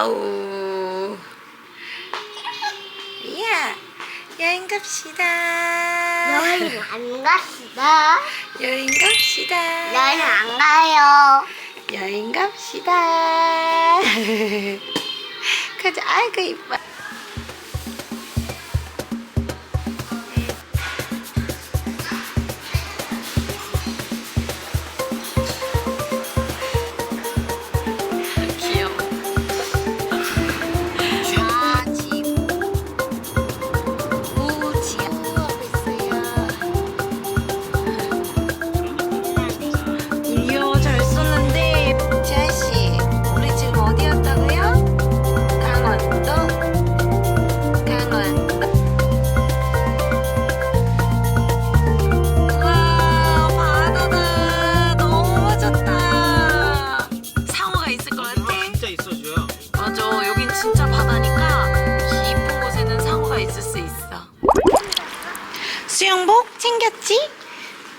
아우. 야, 여행 갑시다. 여행 안 갔어? 여행 갑시다. 여행 안 가요. 여행 갑시다. 가자. 아이고 이뻐. 수영복 챙겼지?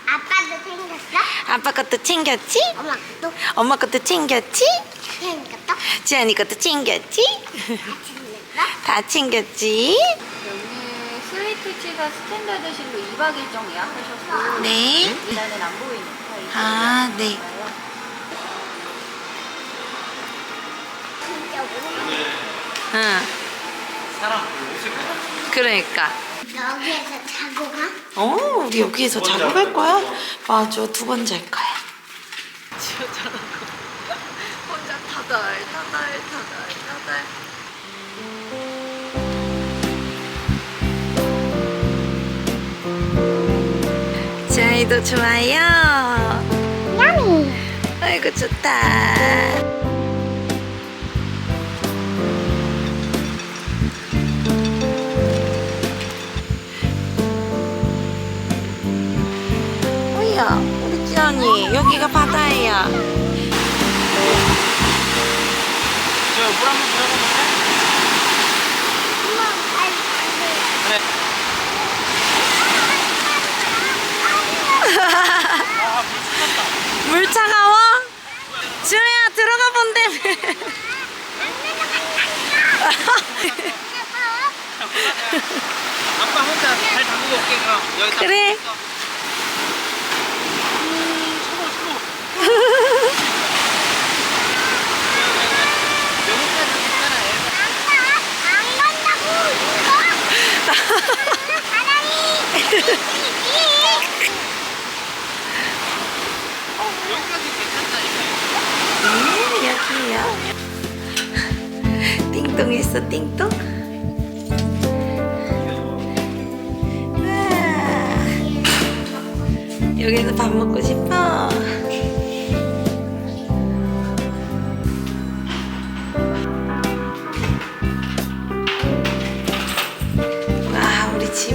아빠도 생겼어? 아빠 것도 챙겼지? 엄마도 엄마 것도 챙겼지? 생겼어? 지안이 것도 챙겼지? 같이 생겼어? 다 챙겼지? 여기 스위트치가 스탠다드 실로 2박 일정 예약하셨고 네. 일단은 안 보이니까 이제 아, 네. 응, 사람 같아. 그러니까. 여기에서 자고 가? 어, 우리 여기에서 자고 갈 거야? 맞아, 두번잘 거야. 지어자라고 혼자 타덜, 타덜, 타덜, 타덜. 지아이도 좋아요. 야미. 아이고 좋다. 물 한번 들어보면 엄마 빨리 빨리. 그래. 아물 쏟았다. 물 차가워? 지우야 들어가 본대. 아빠 혼자 잘 담그고 올게 그럼 여기 딱 그래. 음, 서로. 여기까지 괜찮아. 안 간다고 이거. 사랑이. 여기요. 띵동 있어 띵동. 와. 여기서 밥 먹고 싶어.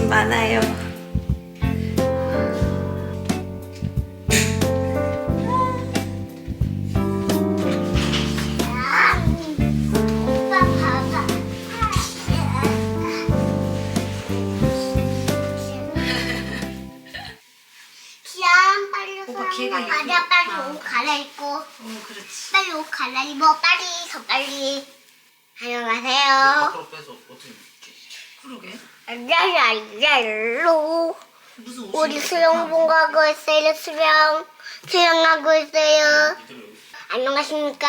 많아요. 오빠 빨리. 옷 갈아입고 어 그렇지. 빨리 옷 갈아입어 빨리 더 빨리 안녕하세요 밖으로 빼서 어떻게? 그러게. 랄랄랄로 무슨 옷이 우리 이렇게 수영복 하고 있어요 수영 수영하고 있어요 이대로 여기. 안녕하십니까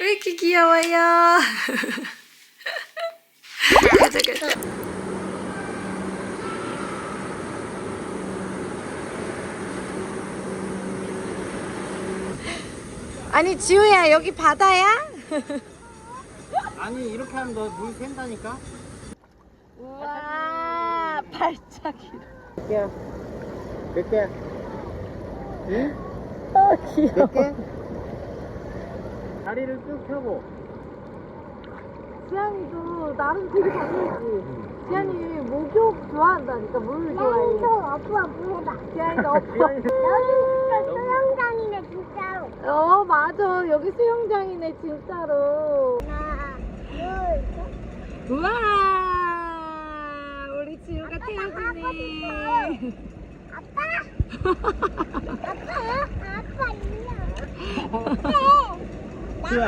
왜 이렇게 귀여워요? 가자 가자. 아니 지우야 여기 바다야? 아니 이렇게 하면 너 물 샌다니까. 우와 발차기. 야, 몇 개야? 응? 아 귀여워. 몇 개? 다리를 쭉 펴고. 지안이도 나름 되게 잘 놀지. 지안이 목욕 좋아한다니까 물 여기도 아빠 물어봐 지안이도 여기 진짜 수영장이네 진짜로 어 맞아 여기 수영장이네 진짜로. 우와 우리 지우가 태워주네 아빠 아빠 아빠 일로 주야,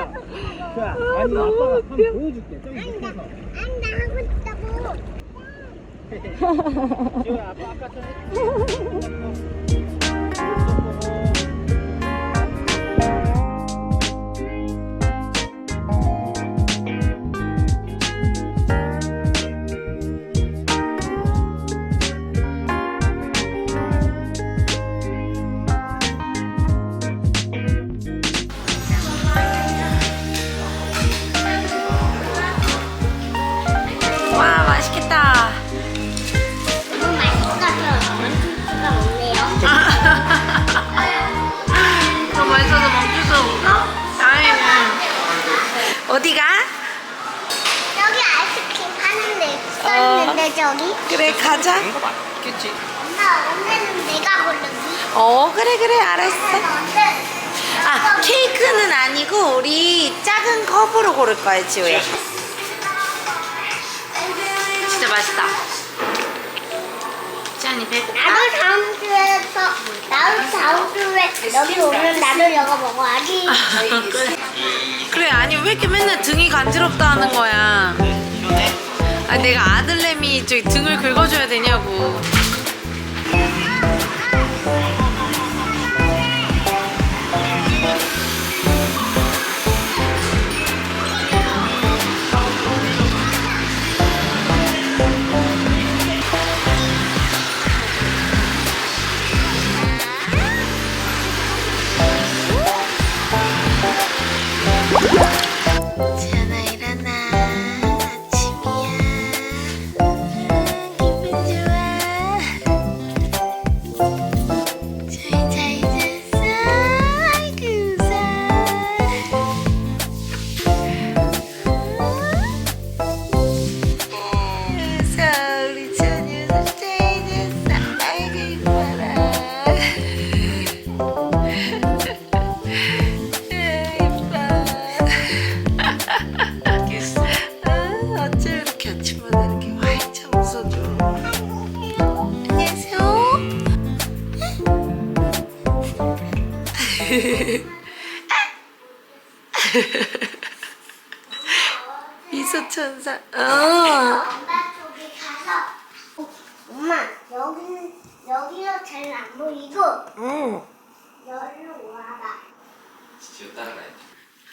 주야. 아니 아빠가 한번 보여줄게. 저기 밑에서. 안 나가고 있다고. 주야, 아빠 아까 전 다행이네. 어디가? 여기 아이스크림 파는 데 있었는데 저기. 그래 가자. 그치. 엄마 오늘은 내가 고르기. 어 그래 그래 알았어. 아 케이크는 아니고 우리 작은 컵으로 고를 거야 지우야. 진짜 맛있다. 지안이 배고파? 나도 다음 주에 서 나도 다음 주에 여기 오면 나도 이거 먹어야지. 그래. 그래 아니 왜 이렇게 맨날 등이 간지럽다 하는 거야 아 내가 아들내미 저기 등을 긁어줘야 되냐고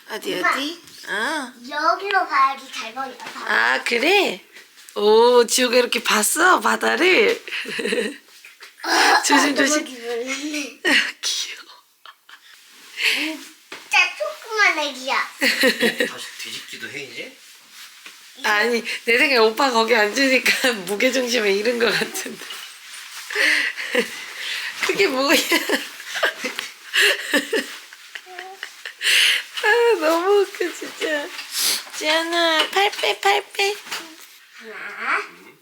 어디 어디? 아. 여기로 가야지 잘 보여. 아 그래? 오 지우가 이렇게 봤어 바다를. 조심 조심. 귀여워. 진짜 조그만 애기야. 다시 뒤집기도 해 이제? 아니 내 생각에 오빠 거기 앉으니까 무게 중심에 잃은 것 같은데 그게 뭐야 아 너무 웃겨 진짜 지안아 팔빼 팔빼 하나, 둘,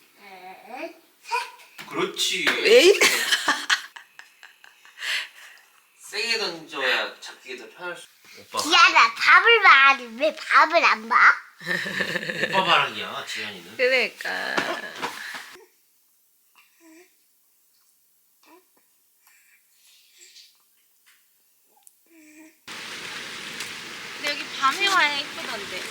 셋. 그렇지. 왜 이래 세게 던져야 잡기가 더 편할 수. 오빠. 기아나 밥을 봐야지 왜 밥을 안 봐? 오빠 바람이야 지현이는. 그러니까 근데 여기 밤에 와야 예쁘던데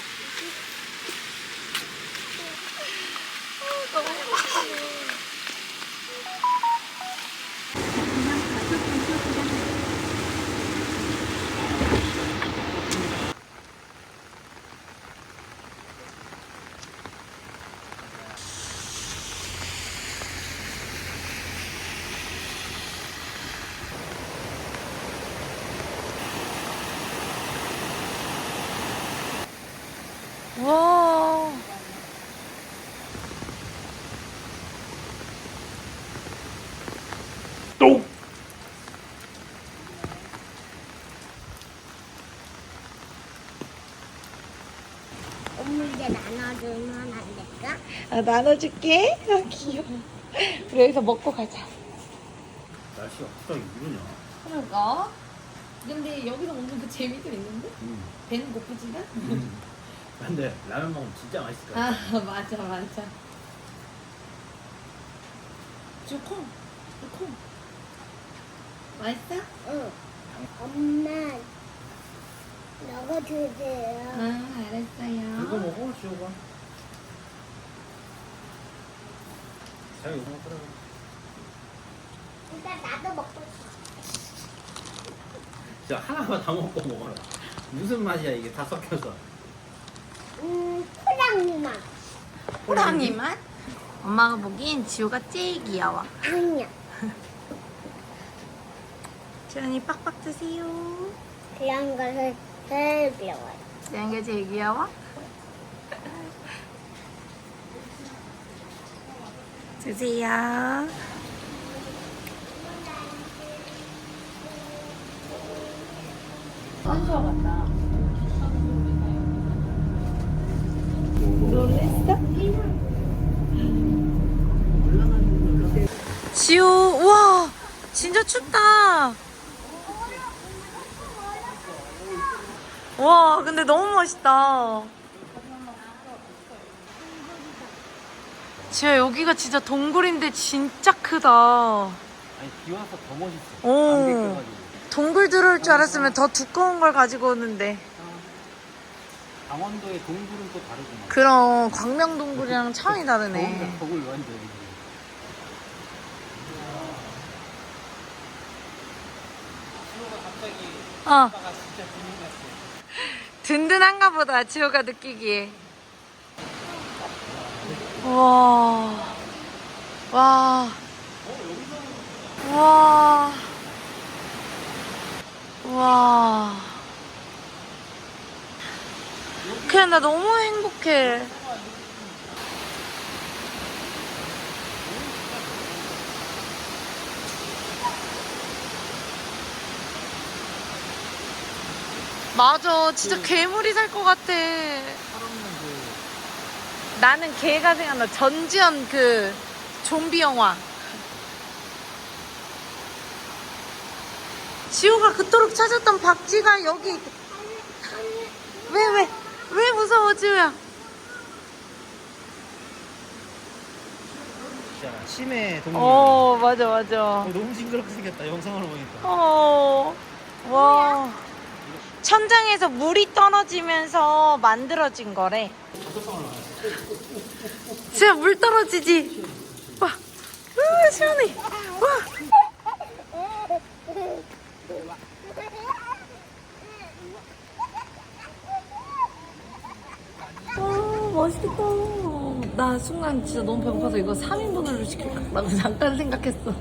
와 나눠주면 안 될까? 아, 나눠줄게 아 귀여워 우리 여기서 먹고 가자 날씨가 갑자기 이러냐? 그러니까. 근데 여기서 먹는 그 재미도 있는데? 응. 배는 고프지만? 근데 라면 먹으면 진짜 맛있을 거야. 아 맞아 맞아. 좋콩 좋콩. 맛있어? 응. 엄마 너가 주세요. 아 알았어요. 이거 먹어 지호가 자 이거 먹으라 일단 나도 먹고 싶어. 자 하나만 다 먹고 먹어라 무슨 맛이야 이게 다 섞여서 음, 포장이만. 호랑이 맛? 엄마가 보기엔 지호가 제일 귀여워. 아니야. 지연이 빡빡 드세요. 그런 것을 제일 배워요. 지연이가 제일 귀여워? 드세요. 선수와 같다. 지호, 와, 진짜 춥다. 와, 근데 너무 멋있다. 지호, 여기가 진짜 동굴인데 진짜 크다. 아니 비 와서 더 멋있어 오. 안개 껴가지고 동굴 들어올 줄 알았으면 더 두꺼운 걸 가지고 오는데. 강원도의 동굴은 또 다르구만 그럼 광명 동굴이랑 차원이 다르네. 완전 갑자기 재밌났어 든든한가 보다, 지호가 느끼기에. 와, 와, 와, 와. 그냥 나 너무 행복해. 맞아, 진짜 괴물이 살 것 같아. 살없는 그 나는 걔가 생각나. 전지현 그 좀비 영화. 지호가 그토록 찾았던 박쥐가 여기. 있- 왜, 왜, 왜 무서워, 지호야? 있잖아 심해 동물 어, 맞아, 맞아. 어, 너무 징그럽게 생겼다 영상으로 보니까 어, 와. 천장에서 물이 떨어지면서 만들어진 거래. 진짜 물 떨어지지? 와, 으, 시원해. 와. 아, 맛있겠다. 나 순간 진짜 너무 배고파서 이거 3인분으로 시킬까라고 잠깐 생각했어.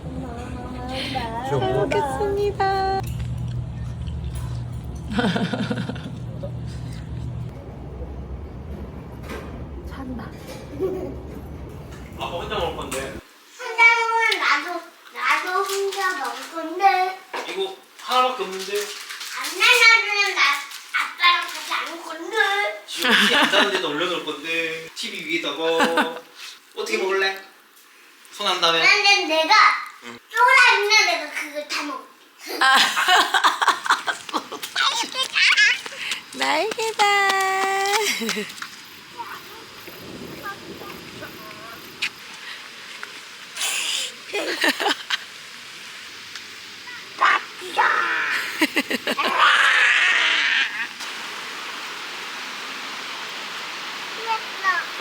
잘 먹겠습니다. 찬다. 아빠 혼자 먹을 건데 사장은 나도, 나도 혼자 먹을 건데. 이거 하나밖에 없는데 안내 나주는 나, 아빠랑 같이 안 건데. 지금 티안 자는데도 올려놓을 건데 TV 위에다가 어떻게 먹을래? 손한 다음에 그런데 내가 쫄아 있는 내가 그걸 다 먹 어. 날개다.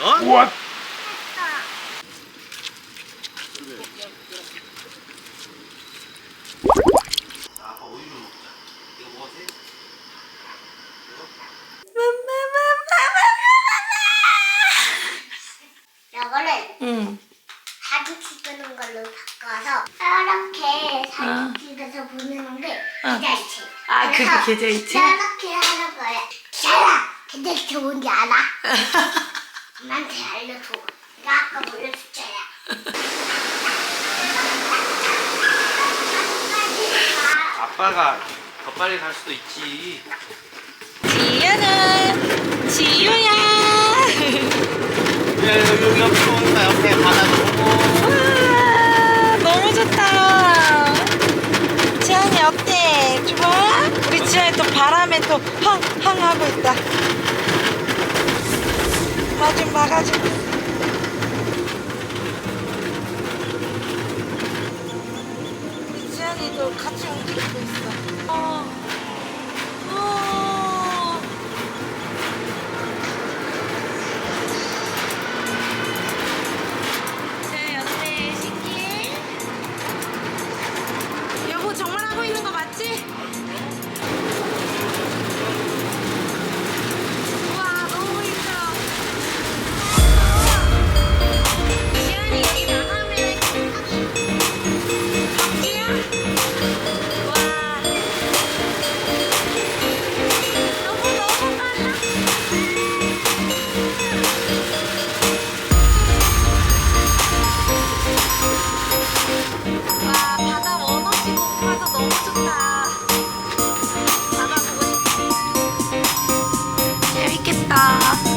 어? 아빠 우유를 먹자 이거 먹어도 돼? 이거를 응. 사진 찍는 걸로 바꿔서 이렇게 사진 찍어서 보내는 게 계좌 이체. 아, 그게 그래서 계좌 이체? 이렇게 하는 거야. 야, 계좌이체 뭔지 알아? 엄마한테 알려줘. 내가 아까 보여줬잖아. 아빠가 더 빨리 갈 수도 있지 지유는 지유야. 야 여기 옆에 오는 거야 옆에 바다도 보고 우와, 너무 좋다. 바람에 또 헝헝 하고 있다. 나 좀 막아줘. 우리 지안이도 같이 움직이고 있어. 어. 어. 啊